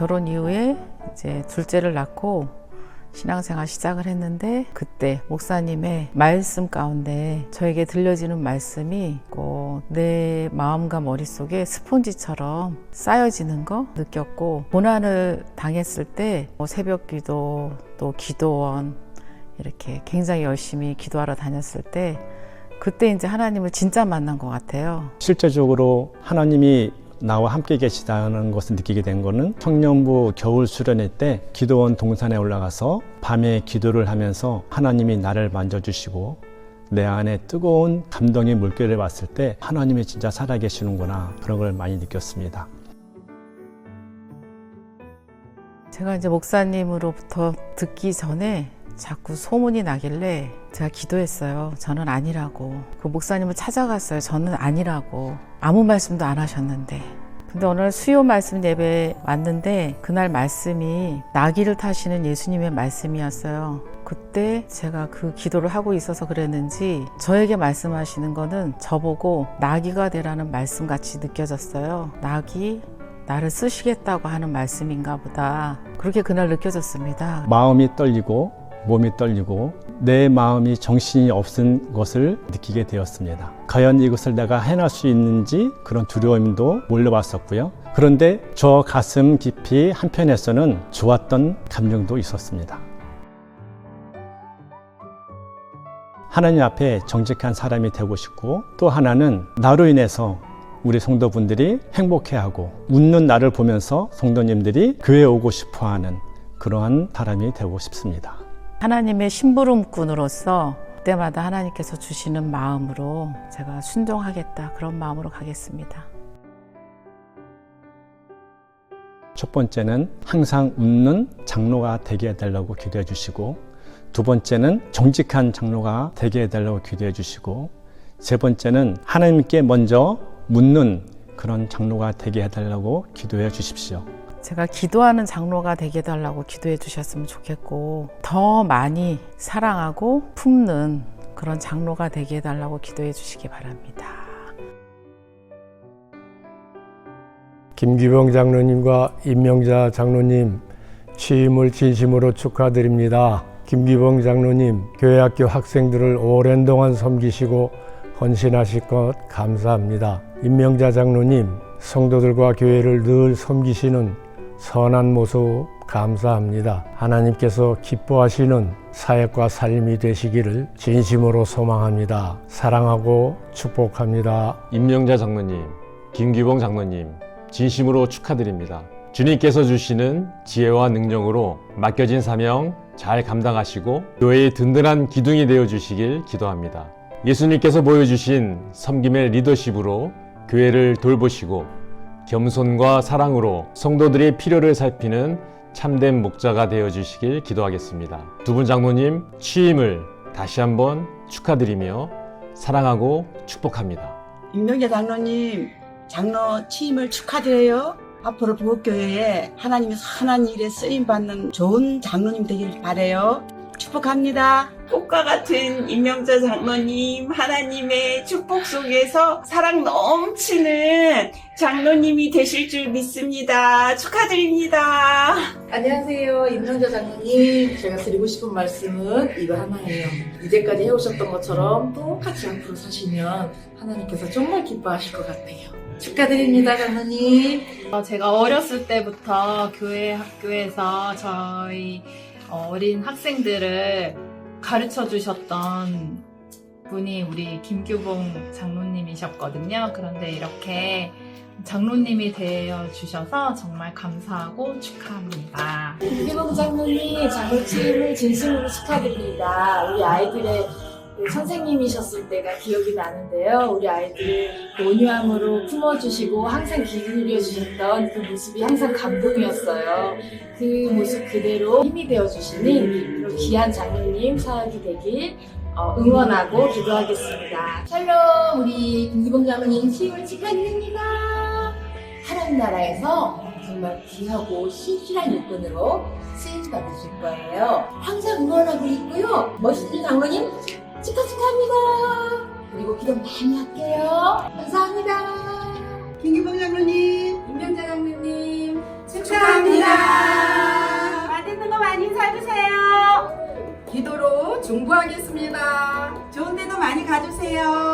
결혼 이후에 이제 둘째를 낳고 신앙생활 시작을 했는데 그때 목사님의 말씀 가운데 저에게 들려지는 말씀이 꼭내 마음과 머릿속에 스폰지처럼 쌓여지는 거 느꼈고 고난을 당했을 때뭐 새벽 기도 또 기도원 이렇게 굉장히 열심히 기도하러 다녔을 때 그때 이제 하나님을 진짜 만난 것 같아요. 실제적으로 하나님이 나와 함께 계시다는 것을 느끼게 된 거는 청년부 겨울 수련회 때 기도원 동산에 올라가서 밤에 기도를 하면서 하나님이 나를 만져주시고 내 안에 뜨거운 감동의 물결을 봤을 때 하나님이 진짜 살아계시는구나 그런 걸 많이 느꼈습니다. 제가 이제 목사님으로부터 듣기 전에 자꾸 소문이 나길래 제가 기도했어요. 저는 아니라고. 그 목사님을 찾아갔어요. 저는 아니라고. 아무 말씀도 안 하셨는데. 근데 오늘 수요 말씀 예배 왔는데 그날 말씀이 나귀를 타시는 예수님의 말씀이었어요. 그때 제가 그 기도를 하고 있어서 그랬는지 저에게 말씀하시는 거는 저보고 나귀가 되라는 말씀 같이 느껴졌어요. 나귀 나를 쓰시겠다고 하는 말씀인가 보다. 그렇게 그날 느껴졌습니다. 마음이 떨리고 몸이 떨리고 내 마음이 정신이 없은 것을 느끼게 되었습니다. 과연 이것을 내가 해낼 수 있는지 그런 두려움도 몰려왔었고요. 그런데 저 가슴 깊이 한편에서는 좋았던 감정도 있었습니다. 하나님 앞에 정직한 사람이 되고 싶고 또 하나는 나로 인해서 우리 성도분들이 행복해하고 웃는 나를 보면서 성도님들이 교회 오고 싶어하는 그러한 사람이 되고 싶습니다. 하나님의 심부름꾼으로서 그때마다 하나님께서 주시는 마음으로 제가 순종하겠다 그런 마음으로 가겠습니다. 첫 번째는 항상 웃는 장로가 되게 해달라고 기도해 주시고 두 번째는 정직한 장로가 되게 해달라고 기도해 주시고 세 번째는 하나님께 먼저 묻는 그런 장로가 되게 해달라고 기도해 주십시오. 제가 기도하는 장로가 되게 해달라고 기도해 주셨으면 좋겠고 더 많이 사랑하고 품는 그런 장로가 되게 해달라고 기도해 주시기 바랍니다. 김기병 장로님과 임명자 장로님 취임을 진심으로 축하드립니다. 김기병 장로님 교회 학교 학생들을 오랜 동안 섬기시고 헌신하실 것 감사합니다. 임명자 장로님 성도들과 교회를 늘 섬기시는 선한 모습 감사합니다. 하나님께서 기뻐하시는 사역과 삶이 되시기를 진심으로 소망합니다. 사랑하고 축복합니다. 임명자 장로님, 김규봉 장로님, 진심으로 축하드립니다. 주님께서 주시는 지혜와 능력으로 맡겨진 사명 잘 감당하시고 교회의 든든한 기둥이 되어 주시길 기도합니다. 예수님께서 보여주신 섬김의 리더십으로 교회를 돌보시고 겸손과 사랑으로 성도들의 필요를 살피는 참된 목자가 되어 주시길 기도하겠습니다. 두 분 장로님 취임을 다시 한번 축하드리며 사랑하고 축복합니다. 임명자 장로님 장로 취임을 축하드려요. 앞으로 부엌교회에 하나님의 선한 일에 쓰임 받는 좋은 장로님 되길 바래요. 축복합니다. 꽃과 같은 임명자 장로님 하나님의 축복 속에서 사랑 넘치는 장로님이 되실 줄 믿습니다. 축하드립니다. 안녕하세요. 임명자 장로님. 제가 드리고 싶은 말씀은 이거 하나예요. 이제까지 해오셨던 것처럼 똑같이 앞으로 사시면 하나님께서 정말 기뻐하실 것 같아요. 축하드립니다, 장로님. 어, 제가 어렸을 때부터 교회 학교에서 저희 어, 어린 학생들을 가르쳐 주셨던 분이 우리 김규봉 장로님이셨거든요. 그런데 이렇게 장로님이 되어 주셔서 정말 감사하고 축하합니다. 김기봉 장로님 장로 취임을 진심으로 축하드립니다. 우리 아이들의 그 선생님이셨을 때가 기억이 나는데요. 우리 아이들을 그 온유함으로 품어주시고 항상 기울여 주셨던 그 모습이 항상 감동이었어요. 그 모습 그대로 힘이 되어 주시는 그런 귀한 장로님 사역이 되길 어, 응원하고 기도하겠습니다. 샬롬 우리 김기봉 장로님 취임을 축하드립니다. 하나님 나라에서 정말 귀하고 신실한 일꾼으로 쓰임 받으실 거예요. 항상 응원하고 있고요. 멋있는 장로님 축하 축하합니다. 그리고 기도 많이 할게요. 감사합니다. 김기봉 장로님 임명자 장로님 축하합니다. 맛있는 거 많이 사주세요. 기도로 중보하겠습니다. 좋은 데도 많이 가주세요.